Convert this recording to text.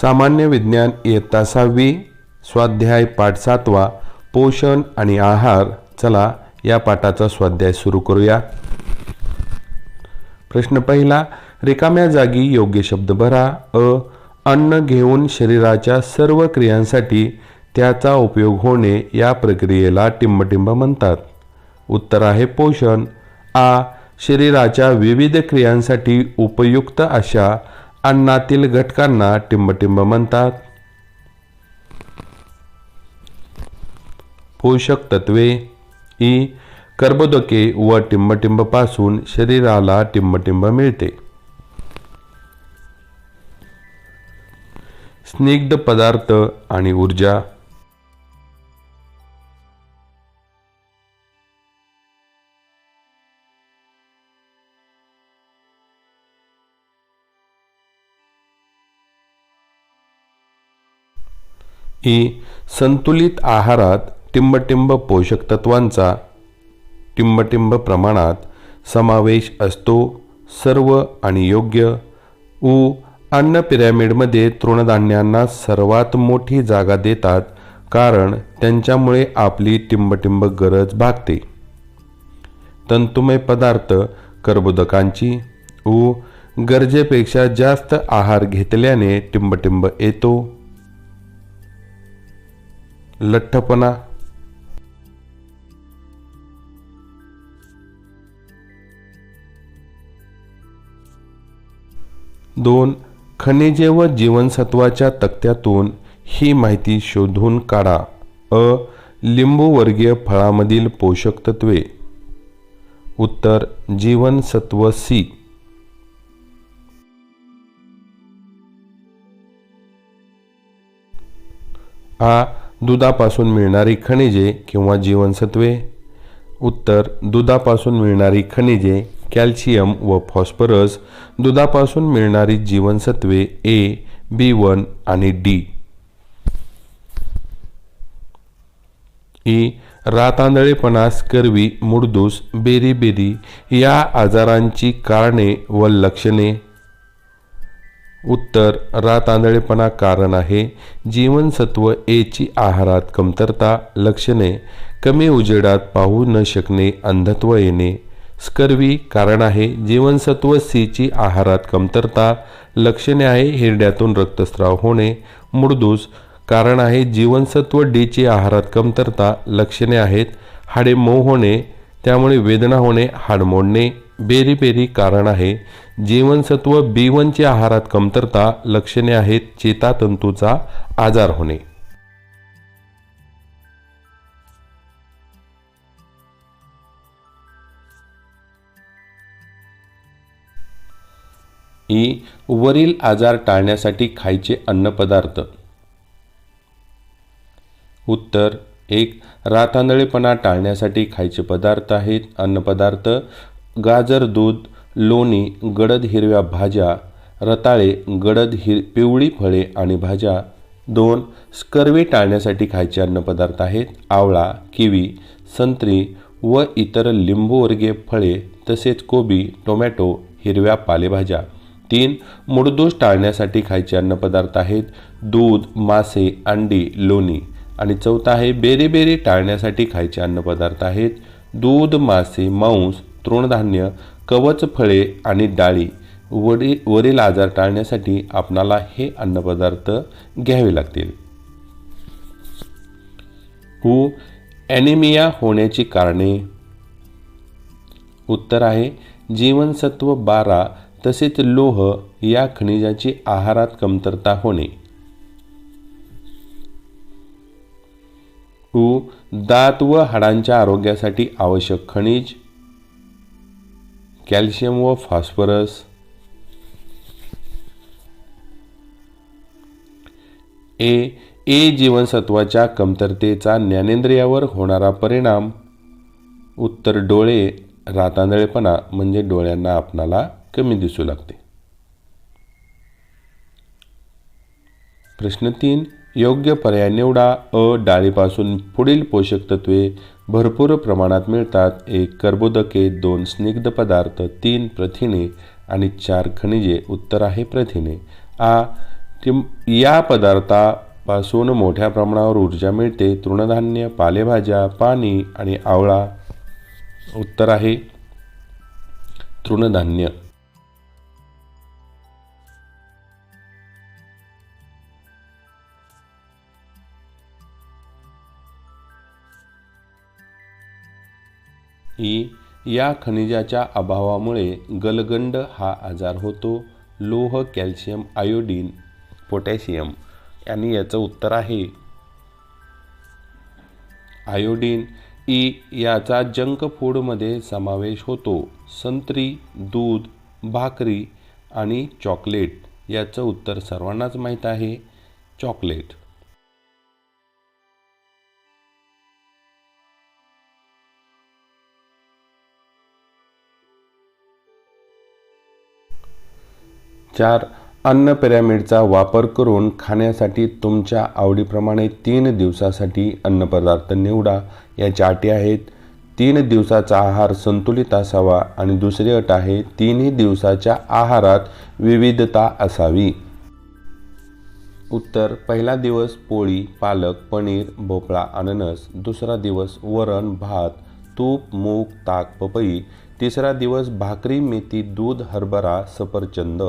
सामान्य विज्ञान इयत्ता सहावी स्वाध्याय पाठ सातवा पोषण आणि आहार. चला या पाठाचा स्वाध्याय सुरू करूया. प्रश्न पहिला रिकाम्या जागी योग्य शब्द भरा. अ अन्न घेऊन शरीराच्या सर्व क्रियांसाठी त्याचा उपयोग होणे या प्रक्रियेला टिंबटिंब म्हणतात. उत्तर आहे पोषण. आ शरीराच्या विविध क्रियांसाठी उपयुक्त अशा अन्नातील घटकांना टिंबटिंब म्हणतात. पोषक तत्वे ई. कर्बोदके व टिंबटिंबपासून शरीराला टिंबटिंब मिळते. स्निग्ध पदार्थ आणि ऊर्जा. ई संतुलित आहारात टिंबटिंब पोषक तत्वांचा टिंबटिंब प्रमाणात समावेश असतो. सर्व आणि योग्य उ अन्न पिरॅमिडमध्ये तृणधान्यांना सर्वात मोठी जागा देतात कारण त्यांच्यामुळे आपली टिंबटिंब गरज भागते. तंतुमय पदार्थ कर्बोदकांची उ गरजेपेक्षा जास्त आहार घेतल्याने टिंबटिंब येतो. लठ्ठपणा. दोन खनिजे व जीवनसत्वाच्या तक्त्यातून ही माहिती शोधून काढा. अ लिंबूवर्गीय फळामधील पोषक तत्वे. उत्तर जीवनसत्व सी. आ दुधापासून मिळणारी खनिजे किंवा जीवनसत्वे. उत्तर दुधापासून मिळणारी खनिजे कॅल्शियम व फॉस्फरस दुधापासून मिळणारी जीवनसत्वे ए बी वन आणि डी ई e. रातांदळेपणास करवी मुडदूस बेरीबेरी या आजारांची कारणे व लक्षणे. उत्तर रातांदळेपणा कारण आहे. जीवनसत्व एची आहारात कमतरता लक्षणे कमी उजेडात पाहू न शकणे अंधत्व येणे. स्कर्वी कारण आहे जीवनसत्व सीची आहारात कमतरता लक्षणे आहे हिरड्यातून रक्तस्राव होणे. मुडदूस कारण आहे जीवनसत्व डीची आहारात कमतरता लक्षणे आहेत हाडे मऊ होणे त्यामुळे वेदना होणे हाड मोडणे बेरीबेरी कारण आहे. जीवनसत्व बी वनची आहारात कमतरता लक्षणे आहेत चेतातंतूचा आजार होणे. ई. वरील आजार टाळण्यासाठी खायचे अन्नपदार्थ. उत्तर एक रातांदळेपणा टाळण्यासाठी खायचे पदार्थ आहेत. अन्नपदार्थ गाजर दूध लोणी गडद हिरव्या भाज्या रताळे गडद हिर पिवळी फळे आणि भाज्या. दोन स्कर्वी टाळण्यासाठी खायचे अन्नपदार्थ आहेत आवळा किवी संत्री व इतर लिंबूवर्गीय फळे तसेच कोबी टोमॅटो हिरव्या पालेभाज्या. तीन मुडदोष टाळण्यासाठी खायचे अन्नपदार्थ आहेत दूध मासे अंडी लोणी. आणि चौथा आहे बेरी टाळण्यासाठी खायचे अन्नपदार्थ आहेत दूध मासे मांस तृणधान्य कवच फळे आणि डाळी वडी वरील आजार टाळण्यासाठी आपणाला हे अन्नपदार्थ घ्यावे लागतील. हु ॲनिमिया होण्याची कारणे. उत्तर आहे जीवनसत्व बारा तसेच लोह या खनिजाची आहारात कमतरता होणे. उ दात व हाडांच्या आरोग्यासाठी आवश्यक खनिज कॅल्शियम व फॉस्फरस. ए ए जीवनसत्वाच्या कमतरतेचा ज्ञानेंद्रियावर होणारा परिणाम. उत्तर डोळे. रातांदळेपणा म्हणजे डोळ्यांना आपणाला कमी दिसू लागते. प्रश्न तीन योग्य पर्याय निवडा. अ डाळीपासून पुढील पोषक तत्वे. भरपूर प्रमाणात मिळतात. एक कर्बोदके दोन स्निग्ध पदार्थ तीन प्रथिने आणि चार खनिजे. उत्तर आहे प्रथिने. आ या पदार्थापासून मोठ्या प्रमाणावर ऊर्जा मिळते. तृणधान्य पालेभाज्या पाणी आणि आवळा. उत्तर आहे तृणधान्य. ई या खनिजाच्या अभावामुळे गलगंड हा आजार होतो. लोह कॅल्शियम आयोडीन पोटॅशियम आणि याचं उत्तर आहे. आयोडीन ई याचा जंक फूडमध्ये समावेश होतो. संत्री दूध भाकरी आणि चॉकलेट याचं उत्तर सर्वांनाच माहीत आहे. चॉकलेट चार अन्न पिरॅमिडचा वापर करून खाण्यासाठी तुमच्या आवडीप्रमाणे तीन दिवसासाठी अन्नपदार्थ निवडा. याच्या अटी आहेत. तीन दिवसाचा आहार संतुलित असावा आणि दुसरी अट आहे तिन्ही दिवसाच्या आहारात विविधता असावी. उत्तर पहिला दिवस पोळी पालक पनीर भोपळा अननस दुसरा दिवस वरण भात तूप मूग ताक पपई तिसरा दिवस भाकरी मेथी दूध हरभरा सफरचंद.